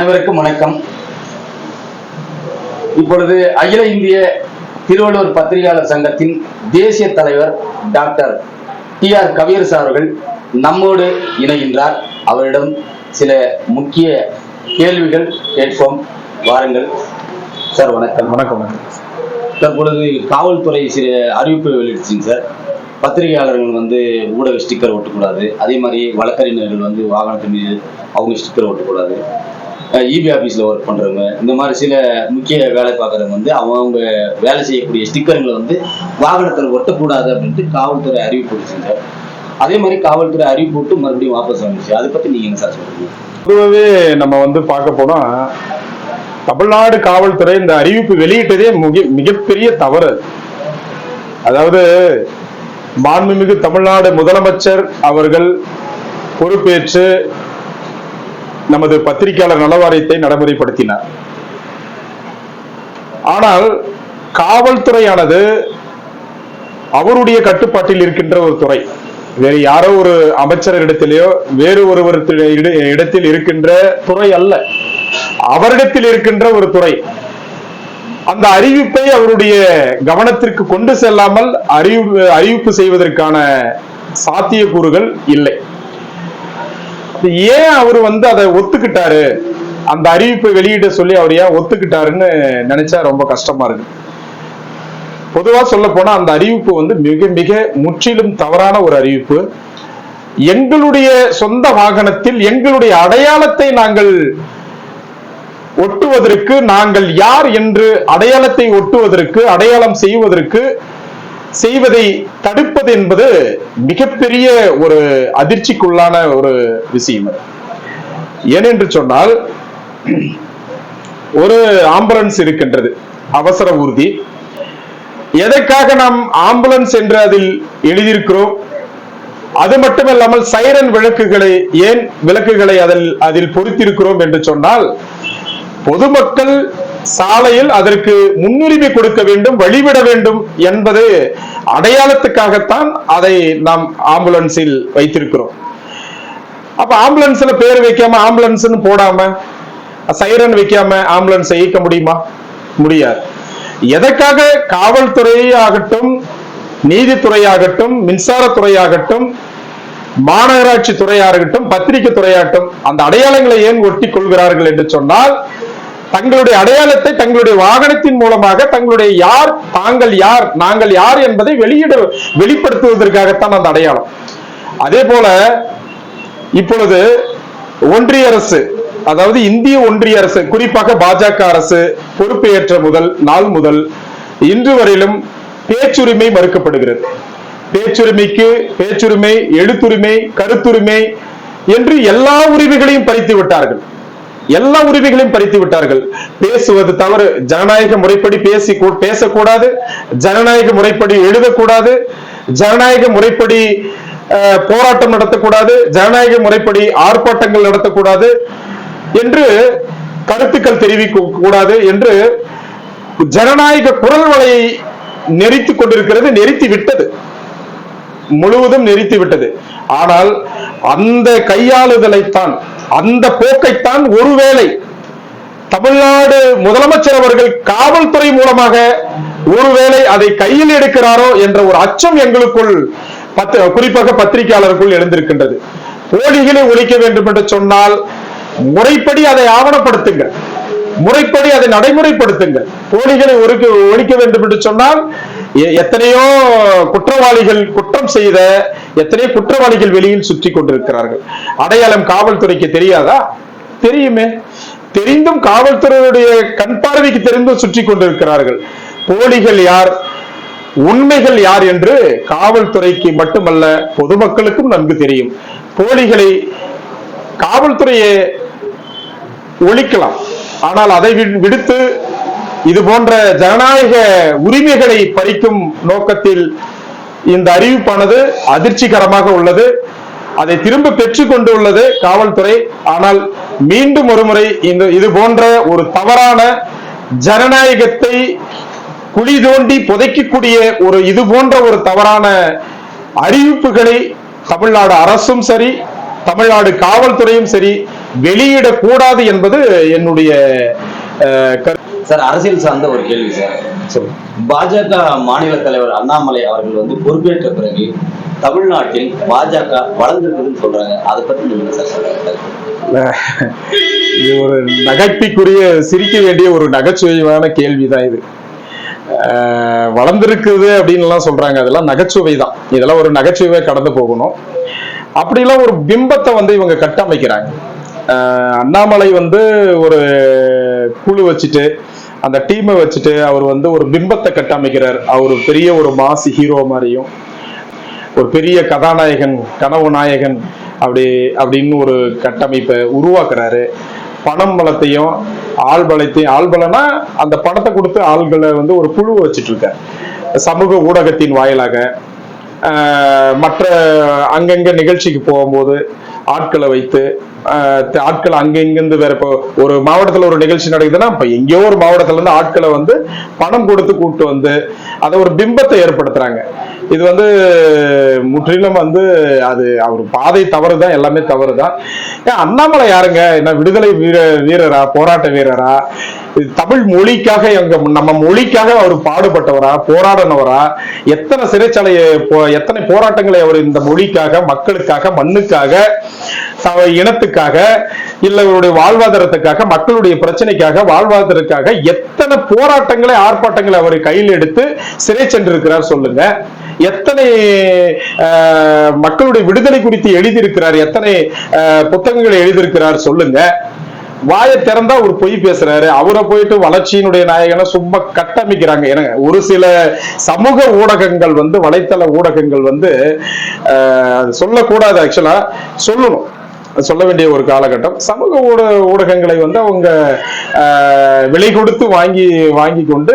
அனைவருக்கும் வணக்கம். இப்பொழுது அகில இந்திய திருவள்ளுவர் பத்திரிகையாளர் சங்கத்தின் தேசிய தலைவர் டாக்டர் டி ஆர் கவியரசு அவர்கள் நம்மோடு இணைகின்றார். அவரிடம் சில முக்கிய கேள்விகள் கேட்போம். வாருங்கள். சார் வணக்கம். வணக்கம். தற்பொழுது காவல்துறை சில அறிவிப்பு வெளியிடுச்சுங்க சார். பத்திரிகையாளர்கள் வந்து ஊடக ஸ்டிக்கர் ஒட்டக்கூடாது அதே மாதிரி வழக்கறிஞர்கள் வந்து வாகனத்தின் மீது அவங்க ஸ்டிக்கர் ஒட்டக்கூடாது இபி ஆஃபீஸில் ஒர்க் பண்ணுறவங்க இந்த மாதிரி சில முக்கிய வேலை பார்க்குறவங்க வந்து அவங்க வேலை செய்யக்கூடிய ஸ்டிக்கருங்களை வந்து வாகனத்தில் ஒட்டக்கூடாது அப்படின்ட்டு காவல்துறை அறிவிப்பு விடுச்சுங்க அதே மாதிரி காவல்துறை அறிவிப்பு போட்டு மறுபடியும் வாபஸ் வந்துச்சு. அதை பற்றி நீங்கள் என்ன சார் சொல்றீங்க? பொதுவாகவே நம்ம வந்து பார்க்க போனா தமிழ்நாடு காவல்துறை இந்த அறிவிப்பு வெளியிட்டதே மிக மிகப்பெரிய தவறு. அதாவது மாண்புமிகு தமிழ்நாடு முதலமைச்சர் அவர்கள் பொறுப்பேற்று நமது பத்திரிகையாளர் நலவாரியத்தை நடைமுறைப்படுத்தினார். ஆனால் காவல்துறையானது அவருடைய கட்டுப்பாட்டில் இருக்கின்ற ஒரு துறை. வேறு யாரோ ஒரு அமைச்சரிடத்திலேயோ வேறு ஒருவர் இடத்தில் இருக்கின்ற துறை அல்ல. அவரிடத்தில் இருக்கின்ற ஒரு துறை. அந்த அறிவிப்பை அவருடைய கவனத்திற்கு கொண்டு செல்லாமல் அறிவு அறிவிப்பு செய்வதற்கான சாத்தியக்கூறுகள் இல்லை. ஏன் அவர் வந்து அதை ஒத்துக்கிட்டாரு? அந்த அறிவிப்பை வெளியிட சொல்லி அவர் ஏன் ஒத்துக்கிட்டாருன்னு நினைச்சா ரொம்ப கஷ்டமா இருக்கு. பொதுவா சொல்ல போனா அந்த அறிவிப்பு வந்து மிக மிக முற்றிலும் தவறான ஒரு அறிவிப்பு. எங்களுடைய சொந்த வாகனத்தில் எங்களுடைய அடையாளத்தை நாங்கள் ஒட்டுவதற்கு நாங்கள் யார் என்று அடையாளத்தை ஒட்டுவதற்கு அடையாளம் செய்வதற்கு செய்வதை தடுப்பது என்பது மிகப்பெரிய ஒரு அதிர்ச்சிக்குள்ளான ஒரு விஷயம் ஏனென்று சொன்னால் ஒரு ஆம்புலன்ஸ் இருக்கின்றது அவசர ஊர்தி. எதற்காக நாம் ஆம்புலன்ஸ் என்று அதில் எழுதியிருக்கிறோம்? அது மட்டுமல்லாமல் சைரன் விளக்குகளை ஏன் விளக்குகளை அதில் அதில் பொருத்திருக்கிறோம் என்று சொன்னால் பொதுமக்கள் சாலையில் அதற்கு முன்னுரிமை கொடுக்க வேண்டும் வழிவிட வேண்டும் என்பது அடையாளத்துக்காகத்தான் அதை நாம் ஆம்புலன்ஸில் வைத்திருக்கிறோம். அப்ப ஆம்புலன்ஸ்ல பேர் வைக்காம ஆம்புலன்ஸ்னு போடாம சைரன் வைக்காம ஆம்புலன்ஸ் இயக்க முடியுமா? முடியாது. எதற்காக காவல்துறையாகட்டும் நீதித்துறையாகட்டும் மின்சாரத்துறையாகட்டும் மாநகராட்சி துறையாகட்டும் பத்திரிகை துறையாகட்டும் அந்த அடையாளங்களை ஏன் ஒட்டி கொள்கிறார்கள் என்று சொன்னால் தங்களுடைய அடையாளத்தை தங்களுடைய வாகனத்தின் மூலமாக தங்களுடைய யார் தாங்கள் யார் நாங்கள் யார் என்பதை வெளியிட வெளிப்படுத்துவதற்காகத்தான் அந்த அடையாளம். அதே போல இப்பொழுது ஒன்றிய அரசு அதாவது இந்திய ஒன்றிய அரசு குறிப்பாக பாஜக அரசு பொறுப்பேற்ற முதல் நாள் முதல் இன்று வரையிலும் பேச்சுரிமை மறுக்கப்படுகிறது. பேச்சுரிமைக்கு பேச்சுரிமை எழுத்துரிமை கருத்துரிமை என்று எல்லா உரிமைகளையும் பறித்து விட்டார்கள். எல்லா உரிமைகளையும் பறித்து விட்டார்கள். பேசுவது தவறு. ஜனநாயக முறைப்படி பேசி பேசக்கூடாது. ஜனநாயக முறைப்படி எழுதக்கூடாது. ஜனநாயக முறைப்படி போராட்டம் நடத்தக்கூடாது. ஜனநாயக முறைப்படி ஆர்ப்பாட்டங்கள் நடத்தக்கூடாது என்று கருத்துக்கள் தெரிவிக்க கூடாது என்று ஜனநாயக குரல் வலையை நெறித்துக் கொண்டிருக்கிறது நெறித்து விட்டது. முழுவதும் நெறித்து விட்டது. ஆனால் அந்த கையாளுதலைத்தான் அந்த போக்கைத்தான் ஒருவேளை தமிழ்நாடு முதலமைச்சர் அவர்கள் காவல்துறை மூலமாக ஒருவேளை அதை கையில் எடுக்கிறாரோ என்ற ஒரு அச்சம் எங்களுக்குள் குறிப்பாக பத்திரிகையாளருக்குள் எழுந்திருக்கின்றது. போலிகளை ஒழிக்க வேண்டும் என்று சொன்னால் முறைப்படி அதை ஆவணப்படுத்துங்கள் முறைப்படி அதை நடைமுறைப்படுத்துங்கள் போலிகளை ஒழிக்க ஒழிக்க வேண்டும் என்று சொன்னால் எ- எத்தனையோ குற்றவாளிகள் குற்றம் செய்த எத்தனையோ குற்றவாளிகள் வெளியில் சுற்றி கொண்டிருக்கிறார்கள். அடையாளம் காவல்துறைக்கு தெரியாதா? தெரியுமே. தெரிந்தும் காவல்துறையுடைய கண் பார்வைக்கு தெரிந்தும் சுற்றி கொண்டிருக்கிறார்கள். போலிகள் யார்? உண்மைகள் யார் என்று காவல்துறைக்கு மட்டுமல்ல பொதுமக்களுக்கும் நன்கு தெரியும். போலிகளை காவல்துறையை ஒழிக்கலாம். ஆனால் அதை விடுத்து இது போன்ற ஜனநாயக உரிமைகளை பறிக்கும் நோக்கத்தில் இந்த அறிவிப்பானது அதிர்ச்சிகரமாக உள்ளது. அதை திரும்ப பெற்றுக் கொண்டுள்ளது காவல்துறை. ஆனால் மீண்டும் ஒருமுறை இந்த இது போன்ற ஒரு தவறான ஜனநாயகத்தை குழி தோண்டி புதைக்கக்கூடிய ஒரு இது போன்ற ஒரு தவறான அறிவிப்புகளை தமிழ்நாடு அரசும் சரி தமிழ்நாடு காவல்துறையும் சரி வெளியிடக்கூடாது என்பது என்னுடைய அஹ், கருத்து. சார் அரசியல் சார்ந்த ஒரு கேள்வி சார். பாஜக மாநில தலைவர் அண்ணாமலை அவர்கள் வந்து பொறுப்பேற்ற பிறகு தமிழ்நாட்டில் பாஜக வளர்ந்திருக்குதுன்னு சொல்றாங்க. அதை பத்தி நீங்க சார் சொல்றீங்க? இது ஒரு நகைப்பிக்குரிய சிரிக்க வேண்டிய ஒரு நகைச்சுவையான கேள்விதான் இது. வளர்ந்திருக்குது அப்படின்னு எல்லாம் சொல்றாங்க. அதெல்லாம் நகைச்சுவை தான். இதெல்லாம் ஒரு நகைச்சுவை கடந்து போகணும். அப்படிலாம் ஒரு பிம்பத்தை வந்து இவங்க கட்டமைக்கிறாங்க. அண்ணாமலை வந்து ஒரு குழு வச்சுட்டு அந்த டீமை வச்சுட்டு அவர் வந்து ஒரு பிம்பத்தை கட்டமைக்கிறார். அவர் பெரிய ஒரு மாசு ஹீரோ மாதிரியும் ஒரு பெரிய கதாநாயகன் கனவு நாயகன் அப்படி அப்படின்னு ஒரு கட்டமைப்பை உருவாக்குறாரு. பணம் பலத்தையும் ஆள் பலத்தையும் ஆள் பலனா அந்த பணத்தை கொடுத்து ஆள்களை வந்து ஒரு குழு வச்சுட்டு இருக்க சமூக ஊடகத்தின் வாயிலாக மற்ற அங்கங்க நிகழ்ச்சிக்கு போகும்போது ஆட்களை வைத்து ஆஹ், ஆட்கள் அங்கெங்கிருந்து வேற இப்போ ஒரு மாவட்டத்துல ஒரு நிகழ்ச்சி நடக்குதுன்னா இப்ப எங்கேயோ ஒரு மாவட்டத்துல இருந்து ஆட்களை வந்து பணம் கொடுத்து கூப்பிட்டு வந்து அதை ஒரு பிம்பத்தை ஏற்படுத்துறாங்க. இது வந்து முற்றிலும் வந்து அது அவர் பாதை தவறு தான் எல்லாமே தவறு தான் ஏன் அண்ணாமலை யாருங்க? என்ன விடுதலை வீர வீரரா போராட்ட வீரரா? இது தமிழ் மொழிக்காக எங்க நம்ம மொழிக்காக அவர் பாடுபட்டவரா போராடினவரா? எத்தனை சிறைச்சாலையை போ- எத்தனை போராட்டங்களை அவர் இந்த மொழிக்காக மக்களுக்காக மண்ணுக்காக இனத்துக்காக இல்ல இவருடைய வாழ்வாதாரத்துக்காக மக்களுடைய பிரச்சனைக்காக வாழ்வாதாரத்துக்காக எத்தனை போராட்டங்களை ஆர்ப்பாட்டங்களை அவர் கையில் எடுத்து சிறை சென்றிருக்கிறார் சொல்லுங்க. எத்தனை மக்களுடைய விடுதலை குறித்து எழுதியிருக்கிறார் எத்தனை புத்தகங்களை எழுதியிருக்கிறார் சொல்லுங்க. வாயை திறந்தா ஒரு பொய் பேசுறாரு. அவரை போயிட்டு வளர்ச்சியினுடைய நாயகனை சும்மா கட்டமைக்கிறாங்க. ஏன்னா ஒரு சில சமூக ஊடகங்கள் வந்து வலைத்தள ஊடகங்கள் வந்து அது சொல்லக்கூடாது ஆக்சுவலா சொல்லணும். சொல்ல வேண்டிய ஒரு காலகட்டம். சமூக ஊட ஊடகங்களை வந்து அவங்க விலை கொடுத்து வாங்கி வாங்கி கொண்டு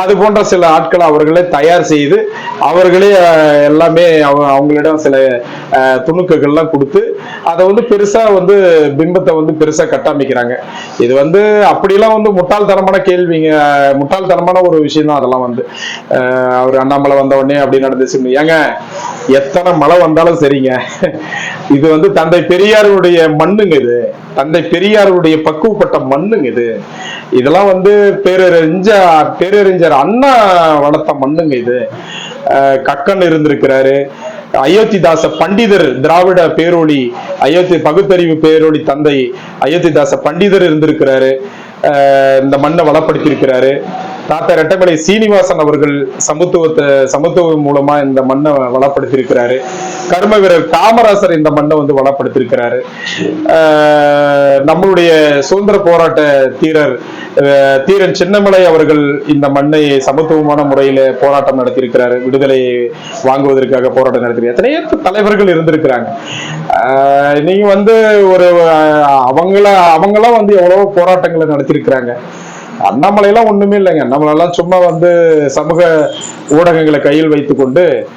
அது போன்ற சில ஆட்களை அவர்களே தயார் செய்து அவர்களே எல்லாமே அவங்களிடம் சில துணுக்குகள்லாம் கொடுத்து அதை வந்து பெருசா வந்து பிம்பத்தை வந்து பெருசா கட்டமைக்கிறாங்க. இது வந்து அப்படிலாம் வந்து முட்டாள்தனமான கேள்விங்க முட்டாள்தனமான ஒரு விஷயம் தான் அதெல்லாம் வந்து. அவர் அண்ணாமலை வந்த உடனே அப்படி நடந்துச்சு ஏங்க எத்தனை மழை வந்தாலும் சரிங்க. இது வந்து தந்தை பெரியாருடைய மண்ணுங்க இது. தந்தை பெரியாருடைய பக்குவப்பட்ட மண்ணுங்க இது. இதெல்லாம் வந்து பேரறிஞர் பேரறிஞர் அண்ணா வளர்த்த மண்ணுங்க இது. கக்கன் இருந்திருக்கிறாரு. அயோத்திதாச பண்டிதர் திராவிட பேரொழி அயோத்தி பகுத்தறிவு பேரொழி தந்தை அயோத்திதாச பண்டிதர் இருந்திருக்கிறாரு. இந்த மண்ணை வளப்படுத்தியிருக்கிறாரு. தாத்தா ரெட்டமலை சீனிவாசன் அவர்கள் சமத்துவத்தை சமத்துவம் மூலமா இந்த மண்ணை வளப்படுத்தியிருக்கிறாரு. கர்ம வீரர் காமராசர் இந்த மண்ணை வந்து வளப்படுத்திருக்கிறாரு ஆஹ் நம்மளுடைய சுதந்திர போராட்ட தீரர் தீரன் சின்னமலை அவர்கள் இந்த மண்ணை சமத்துவமான முறையில போராட்டம் நடத்தியிருக்கிறாரு. விடுதலை வாங்குவதற்காக போராட்டம் நடத்தி எத்தனையோ தலைவர்கள் இருந்திருக்கிறாங்க. ஆஹ் நீங்க வந்து ஒரு அவங்கள அவங்களாம் வந்து எவ்வளவோ போராட்டங்களை நடத்தியிருக்கிறாங்க. அண்ணாமலை எல்லாம் ஒண்ணுமே இல்லைங்க. அண்ணாமலை எல்லாம் சும்மா வந்து சமூக ஊடகங்களை கையில் வைத்துக்கொண்டு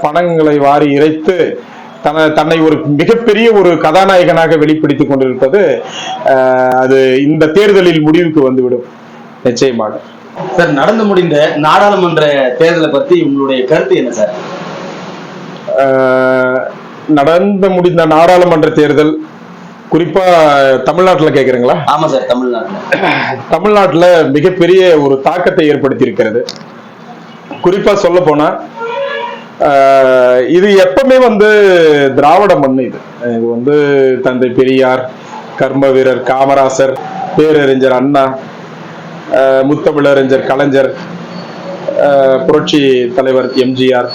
பணங்களை வாரி இறைத்து தன தன்னை ஒரு மிகப்பெரிய ஒரு கதாநாயகனாக வெளிப்படுத்திக் கொண்டிருப்பது அது இந்த தேர்தலில் முடிவுக்கு வந்துவிடும். நிச்சயமாக. சார் நடந்து முடிந்த நாடாளுமன்ற தேர்தலை பத்தி உங்களுடைய கருத்து என்ன சார்? ஆஹ் நடந்து முடிந்த நாடாளுமன்ற தேர்தல் குறிப்பா தமிழ்நாட்டுல கேக்குறீங்களா? ஆமா சார் தமிழ்நாட்டுல. தமிழ்நாட்டுல மிகப்பெரிய ஒரு தாக்கத்தை ஏற்படுத்தி இருக்கிறது குறிப்பா சொல்ல போனா இது எப்பவுமே வந்து திராவிட மண் இது. இது வந்து தந்தை பெரியார் கர்ம வீரர் காமராசர் பேரறிஞர் அண்ணா முத்தமிழறிஞர் கலைஞர் புரட்சி தலைவர் எம்ஜிஆர்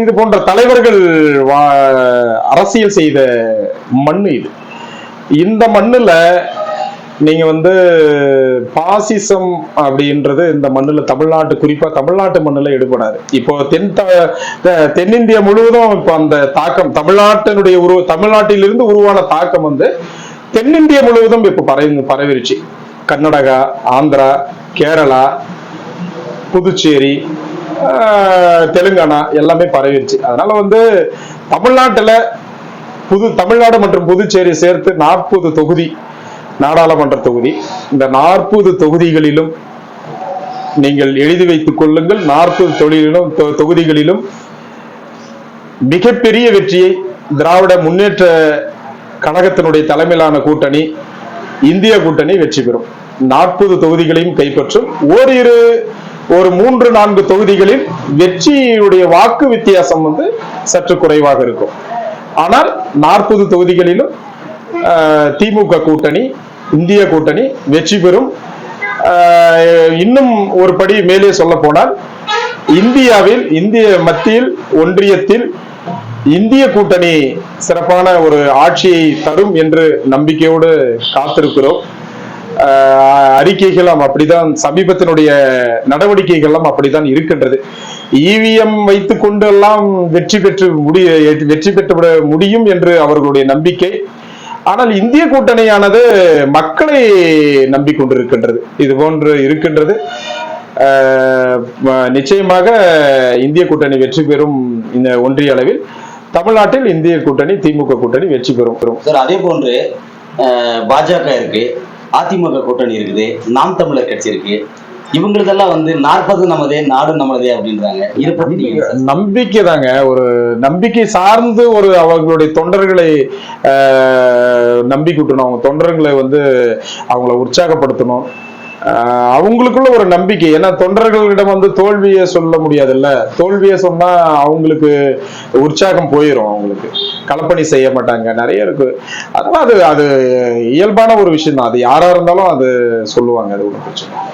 இது போன்ற தலைவர்கள் வா- அரசியல் செய்த மண் இது. இந்த மண்ணுல நீங்க வந்து பாசிசம் அப்படின்றது இந்த மண்ணுல தமிழ்நாட்டு குறிப்பா தமிழ்நாட்டு மண்ணுல எடுபடாது. இப்போ தென் த- தென்னிந்தியா முழுவதும் இப்போ அந்த தாக்கம் தமிழ்நாட்டினுடைய உருவ தமிழ்நாட்டிலிருந்து உருவான தாக்கம் வந்து தென்னிந்தியா முழுவதும் இப்போ பரவி பரவிருச்சு. கர்நாடகா ஆந்திரா கேரளா புதுச்சேரி தெலுங்கானா எல்லாமே பரவிடுச்சு அதனால வந்து தமிழ்நாட்டில் புது தமிழ்நாடு மற்றும் புதுச்சேரி சேர்த்து நாற்பது தொகுதி நாடாளுமன்ற தொகுதி. இந்த நாற்பது தொகுதிகளிலும் நீங்கள் எழுதி வைத்துக் கொள்ளுங்கள். நாற்பது தொழிலும் தொகுதிகளிலும் மிகப்பெரிய வெற்றியை திராவிட முன்னேற்ற கழகத்தினுடைய தலைமையிலான கூட்டணி இந்திய கூட்டணி வெற்றி பெறும். நாற்பது தொகுதிகளையும் கைப்பற்றும். ஓரிரு ஒரு மூன்று நான்கு தொகுதிகளில் வெற்றியுடைய வாக்கு வித்தியாசம் வந்து சற்று குறைவாக இருக்கும். ஆனால் நாற்பது தொகுதிகளிலும் திமுக கூட்டணி இந்திய கூட்டணி வெற்றி பெறும். இன்னும் ஒரு படி மேலே சொல்ல போனால் இந்தியாவில் இந்திய மத்தியில் ஒன்றியத்தில் இந்திய கூட்டணி சிறப்பான ஒரு ஆட்சியை தரும் என்று நம்பிக்கையோடு காத்திருக்கிறோம். அறிக்கைகளும் அப்படிதான் சமீபத்தினுடைய நடவடிக்கைகளும் அப்படித்தான் இருக்கின்றது. இவிஎம் வைத்து கொண்டெல்லாம் வெற்றி பெற்று முடிய வெற்றி பெற்றுவிட முடியும் என்று அவர்களுடைய நம்பிக்கை. ஆனால் இந்திய கூட்டணியானது மக்களை நம்பிக்கொண்டிருக்கின்றது. இது போன்று இருக்கின்றது. ஆஹ் நிச்சயமாக இந்திய கூட்டணி வெற்றி பெறும் இந்த ஒன்றிய அளவில். தமிழ்நாட்டில் இந்திய கூட்டணி திமுக கூட்டணி வெற்றி பெறும். பெறும் சார் அதே போன்று பாஜக இருக்கு. அதிமுக கூட்டணி இருக்குது நாம் தமிழர் கட்சி இருக்கு. இவங்களுக்கெல்லாம் வந்து நாற்பது நமதே நாடு நமதே அப்படின்றாங்க. சார்? நம்பிக்கை தாங்க. ஒரு நம்பிக்கை சார்ந்து ஒரு அவர்களுடைய தொண்டர்களை ஆஹ், நம்பிக்கூட்டணும் அவங்க தொண்டர்களை வந்து அவங்கள உற்சாகப்படுத்தணும். அவங்களுக்குள்ள ஒரு நம்பிக்கை. ஏன்னா தொண்டர்களிடம் வந்து தோல்வியை சொல்ல முடியாதுல்ல. தோல்வியை சொன்னா அவங்களுக்கு உற்சாகம் போயிடும் அவங்களுக்கு. களப்பணி செய்ய மாட்டாங்க. நிறைய இருக்கு. அதனால அது அது இயல்பான ஒரு விஷயம் தான் அது யாரா இருந்தாலும் அது சொல்லுவாங்க. அது ஒன்றும் பிரச்சனை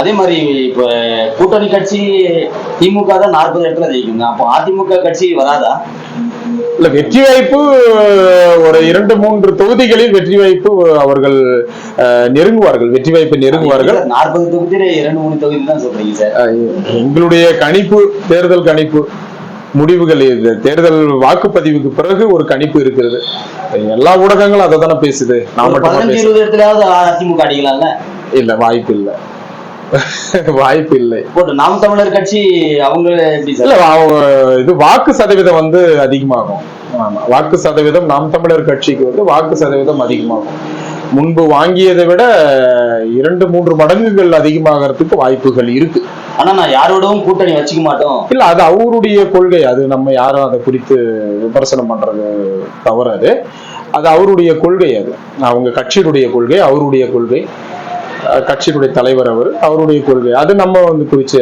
அதே மாதிரி இப்ப கூட்டணி கட்சி திமுக தான் நாற்பது இடத்துல ஜெயிக்குங்க. அப்போ அதிமுக கட்சி வராதா? இல்ல வெற்றி வாய்ப்பு ஒரு இரண்டு மூன்று தொகுதிகளில் வெற்றி வாய்ப்பு அவர்கள் நெருங்குவார்கள். வெற்றி வாய்ப்பை நெருங்குவார்கள். நாற்பது தொகுதியில இரண்டு மூணு தொகுதி தான் சொல்றீங்க சார். எங்களுடைய கணிப்பு தேர்தல் கணிப்பு முடிவுகள் இது. தேர்தல் வாக்குப்பதிவுக்கு பிறகு ஒரு கணிப்பு இருக்கிறது. எல்லா ஊடகங்களும் அதை தானே பேசுது. நான் மட்டும் அதிமுக அடிக்கலாம்ல? இல்ல வாய்ப்பு இல்ல. வாய்ப்பு இல்லை நாம் தமிழர் கட்சி அவங்க இல்ல அவங்க இது வாக்கு சதவீதம் வந்து அதிகமாகும். ஆமா. வாக்கு சதவீதம் நாம் தமிழர் கட்சிக்கு வந்து வாக்கு சதவீதம் அதிகமாகும். முன்பு வாங்கியதை விட இரண்டு மூன்று மடங்குகள் அதிகமாகறதுக்கு வாய்ப்புகள் இருக்கு. ஆனா நான் யாரோடவும் கூட்டணி வச்சுக்க மாட்டோம். இல்ல அது அவருடைய கொள்கை. அது நம்ம யாரும் அதை குறித்து விமர்சனம் பண்றது தவறு அது அவருடைய கொள்கை அது. அவங்க கட்சியினுடைய கொள்கை அவருடைய கொள்கை. கட்சியினுடைய தலைவர் அவர் அவருடைய கொள்கை. அது நம்ம வந்து குறிச்சு